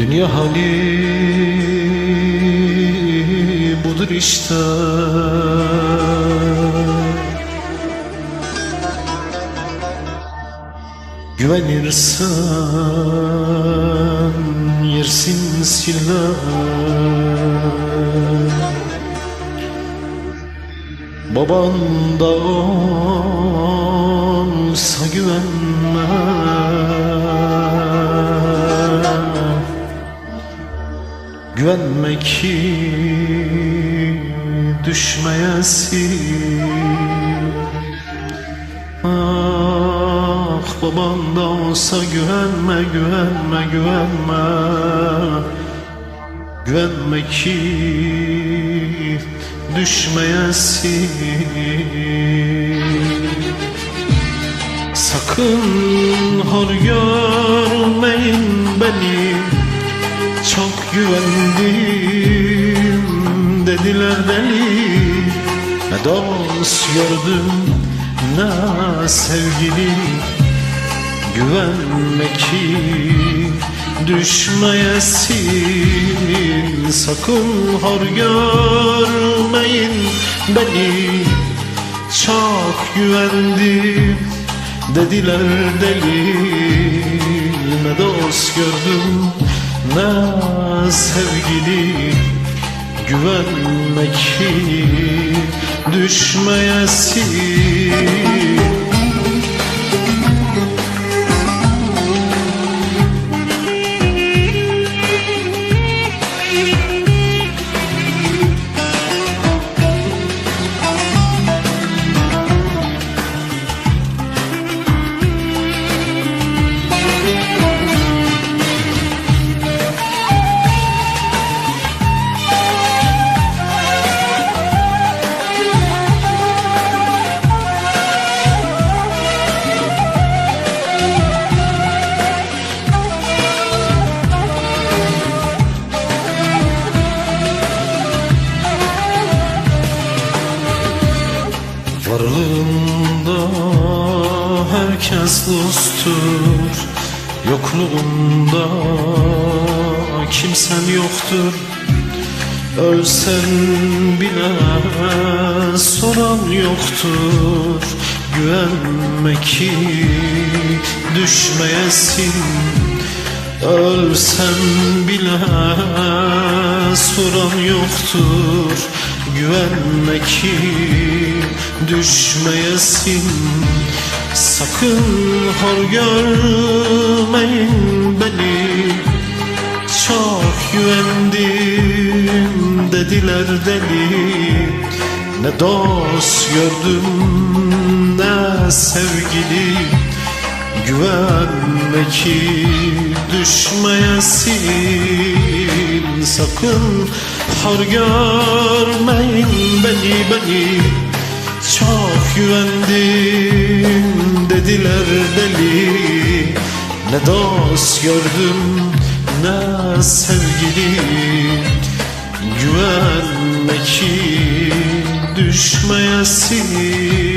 Dünya hali budur işte. Güvenirsen yersin silah. Baban da olsa güvenme Güvenme ki düşmeyesin Ah baban da olsa güvenme güvenme güvenme. Güvenme ki düşmeyesin Sakın hor görmeyin beni Çok güvendim. Dediler deli Ne dost gördüm ne sevgili. Güvenme ki düşmeyesin Sakın hor görmeyin beni. Çok güvendim dediler deli. Ne dost gördüm ne sevgili Güvenme ki düşmeyesin Varlığında herkes dosttur Yokluğunda kimsen yoktur. Ölsen bile soran yoktur Güvenme ki düşmeyesin Ölsen bile soran yoktur. Güvenme ki düşmeyesin. Sakın hor görmeyin beni. Çok güvendim dediler deli. Ne dost gördüm ne sevgili. Güvenme ki düşmeyesin Sakın hor görmeyin beni beni. Çok güvendim dediler deli. Ne dost gördüm ne sevgili. Güvenme ki düşmeyesin